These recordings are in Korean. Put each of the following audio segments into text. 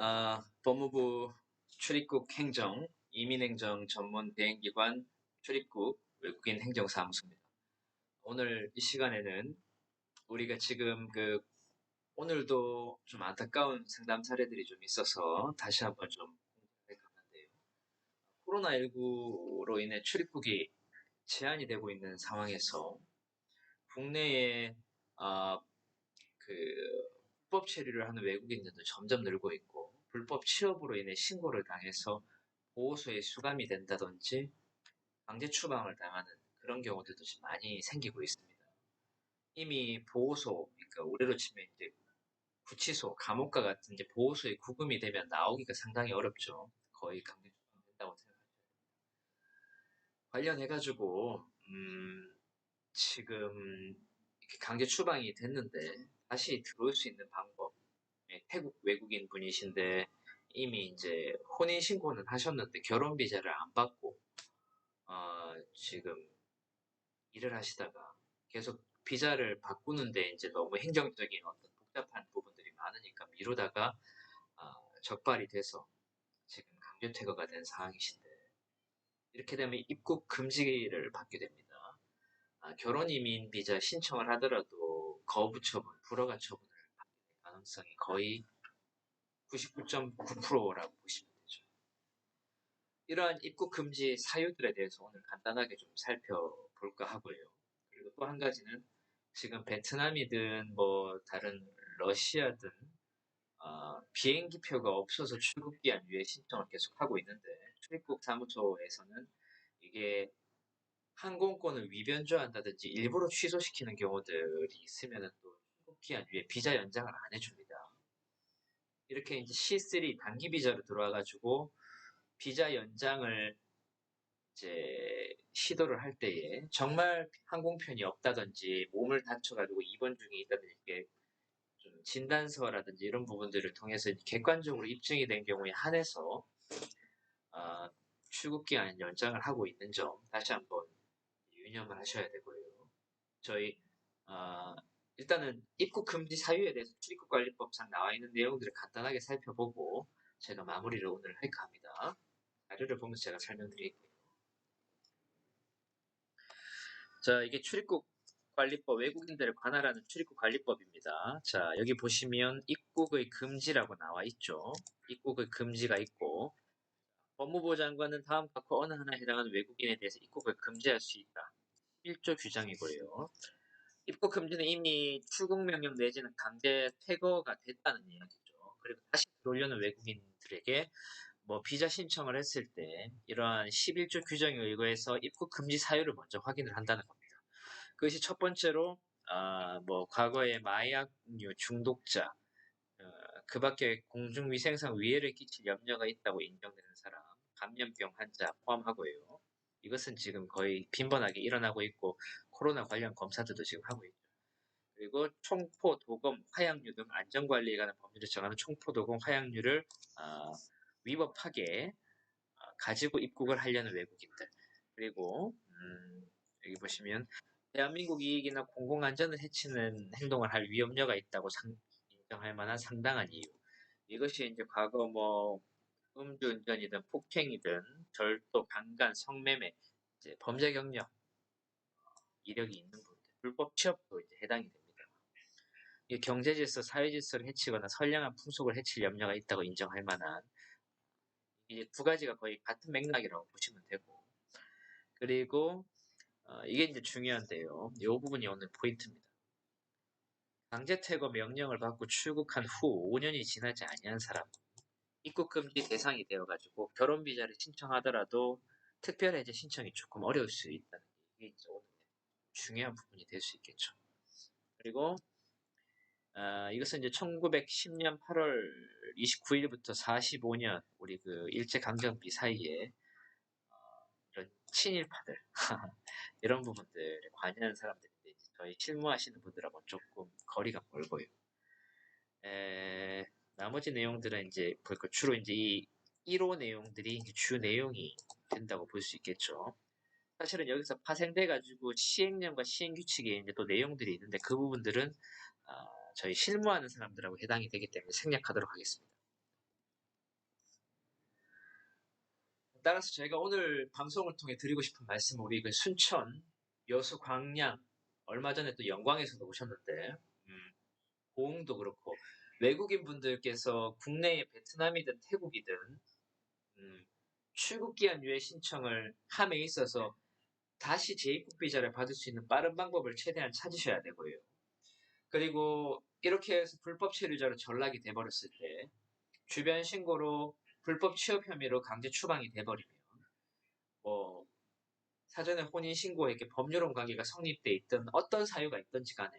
아, 법무부 출입국 행정, 이민행정 전문 대행기관 출입국 외국인 행정사무소입니다. 오늘 이 시간에는 우리가 지금 그 오늘도 좀 안타까운 상담 사례들이 좀 있어서 다시 한번 좀 공부할 건데요. 코로나19로 인해 출입국이 제한이 되고 있는 상황에서 국내에 아, 그 불법 체류를 하는 외국인들도 점점 늘고 있고 불법 취업으로 인해 신고를 당해서 보호소에 수감이 된다든지 강제 추방을 당하는 그런 경우들도 지금 많이 생기고 있습니다. 이미 보호소, 그러니까 우리로 치면 이제 구치소, 감옥과 같은 이제 보호소에 구금이 되면 나오기가 상당히 어렵죠. 거의 강제 추방된다고 생각하죠. 관련해가지고 음, 지금 강제 추방이 됐는데 다시 들어올 수 있는 방법. 예, 태국 외국인 분이신데 이미 이제 혼인 신고는 하셨는데 결혼 비자를 안 받고 어, 지금 일을 하시다가 계속 비자를 바꾸는데 이제 너무 행정적인 어떤 복잡한 부분들이 많으니까 미루다가 어, 적발이 돼서 지금 강제 퇴거가 된 상황이신데 이렇게 되면 입국 금지를 받게 됩니다. 아, 결혼 이민 비자 신청을 하더라도 거부 처분, 불허가 처분을 가능성이 거의 99.9%라고 보시면 되죠. 이러한 입국 금지 사유들에 대해서 오늘 간단하게 좀 살펴볼까 하고요. 그리고 또 한 가지는 지금 베트남이든 뭐 다른 러시아든 어, 비행기표가 없어서 출국기한 유예 신청을 계속 하고 있는데 출입국 사무소에서는 이게 항공권을 위변조한다든지 일부러 취소시키는 경우들이 있으면 또 출국기한 유예 비자 연장을 안 해줍니다. 이렇게 이제 C3 단기 비자로 들어와가지고 비자 연장을 이제 시도를 할 때에 정말 항공편이 없다든지 몸을 다쳐가지고 입원 중에 있다든지 이게 좀 진단서라든지 이런 부분들을 통해서 객관적으로 입증이 된 경우에 한해서 어, 출국 기한 연장을 하고 있는 점 다시 한번 유념을 하셔야 되고요. 저희 어, 일단은 입국 금지 사유에 대해서 출입국관리법상 나와 있는 내용들을 간단하게 살펴보고 제가 마무리를 오늘 할까 합니다. 자료를 보면서 제가 설명드릴게요. 자, 이게 출입국관리법 외국인들을 관할하는 출입국관리법입니다. 자, 여기 보시면 입국의 금지라고 나와 있죠. 입국의 금지가 있고 법무부 장관은 다음과 그 어느 하나에 해당하는 외국인에 대해서 입국을 금지할 수 있다. 1조 규정이고요. 입국 금지는 이미 출국 명령 내지는 강제 퇴거가 됐다는 이야기죠. 그리고 다시 들어오려는 외국인들에게 뭐 비자 신청을 했을 때 이러한 11조 규정에 의거해서 입국 금지 사유를 먼저 확인을 한다는 겁니다. 그것이 첫 번째로 아, 뭐 과거에 마약류 중독자 어, 그 밖에 공중위생상 위해를 끼칠 염려가 있다고 인정되는 사람, 감염병 환자 포함하고요. 이것은 지금 거의 빈번하게 일어나고 있고 코로나 관련 검사들도 지금 하고 있죠. 그리고 총포, 도검, 화약류 등 안전관리에 관한 법률을 정하는 총포, 도검, 화약류를 어, 위법하게 어, 가지고 입국을 하려는 외국인들 그리고 음, 여기 보시면 대한민국 이익이나 공공안전을 해치는 행동을 할 위험료가 있다고 상, 인정할 만한 상당한 이유 이것이 이제 과거 뭐 음주운전이든 폭행이든 절도, 강간, 성매매, 범죄 경력 이력이 있는 분들, 불법 취업도 이제 해당이 됩니다. 경제 질서, 사회 질서를 해치거나 선량한 풍속을 해칠 염려가 있다고 인정할 만한 이제 두 가지가 거의 같은 맥락이라고 보시면 되고 그리고 어, 이게 이제 중요한데요. 이 부분이 오늘 포인트입니다. 강제 퇴거 명령을 받고 출국한 후 5년이 지나지 아니한 사람 입국 금지 대상이 되어 가지고 결혼 비자를 신청하더라도 특별 해제 신청이 조금 어려울 수 있다는 게 이게 이제 중요한 부분이 될 수 있겠죠. 그리고 어, 이것은 이제 1910년 8월 29일부터 45년 우리 그 일제 강점기 사이에 어, 이런 친일파들 이런 부분들에 관여하는 사람들인데 저희 실무하시는 분들하고 조금 거리가 멀고요. 에, 나머지 내용들은 이제 볼까 주로 이제 이 1호 내용들이 주 내용이 된다고 볼 수 있겠죠. 사실은 여기서 파생돼 가지고 시행령과 시행규칙에 이제 또 내용들이 있는데 그 부분들은 어, 저희 실무하는 사람들하고 해당이 되기 때문에 생략하도록 하겠습니다. 따라서 저희가 오늘 방송을 통해 드리고 싶은 말씀은 우리 그 순천, 여수, 광양, 얼마 전에 또 영광에서도 오셨는데, 음, 고흥도 그렇고, 외국인 분들께서 국내에 베트남이든 태국이든, 음, 출국기한 유예 신청을 함에 있어서 다시 재입국 비자를 받을 수 있는 빠른 방법을 최대한 찾으셔야 되고요. 그리고 이렇게 해서 불법 체류자로 전락이 돼버렸을 때, 주변 신고로 불법 취업 혐의로 강제 추방이 돼버리면 뭐 사전에 혼인 신고에 이렇게 법률혼 관계가 성립돼 있던 어떤 사유가 있던지 간에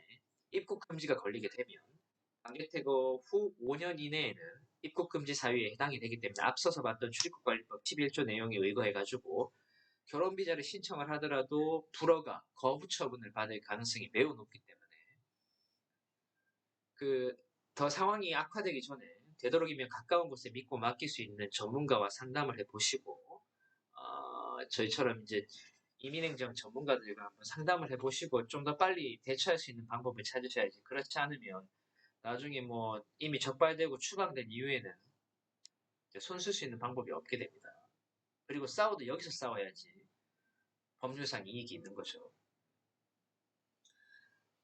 입국 금지가 걸리게 되면 강제 퇴거 후 5년 이내에는 입국 금지 사유에 해당이 되기 때문에 앞서서 봤던 출입국 관리법 11조 내용에 의거해 가지고 결혼 비자를 신청을 하더라도 불허가 거부 처분을 받을 가능성이 매우 높기 때문에. 그 더 상황이 악화되기 전에 되도록이면 가까운 곳에 믿고 맡길 수 있는 전문가와 상담을 해보시고 어, 저희처럼 이제 이민행정 전문가들과 한번 상담을 해보시고 좀 더 빨리 대처할 수 있는 방법을 찾으셔야지. 그렇지 않으면 나중에 뭐 이미 적발되고 추방된 이후에는 손쓸 수 있는 방법이 없게 됩니다. 그리고 싸워도 여기서 싸워야지 법률상 이익이 있는 거죠.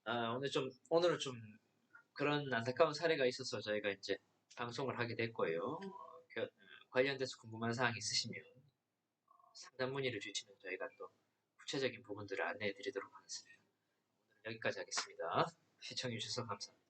아, 오늘 좀 오늘은 좀 그런 안타까운 사례가 있어서 저희가 이제 방송을 하게 됐고요. 어, 그, 관련돼서 궁금한 사항이 있으시면 어, 상담 문의를 주시면 저희가 또 구체적인 부분들을 안내해 드리도록 하겠습니다. 오늘 여기까지 하겠습니다. 시청해 주셔서 감사합니다.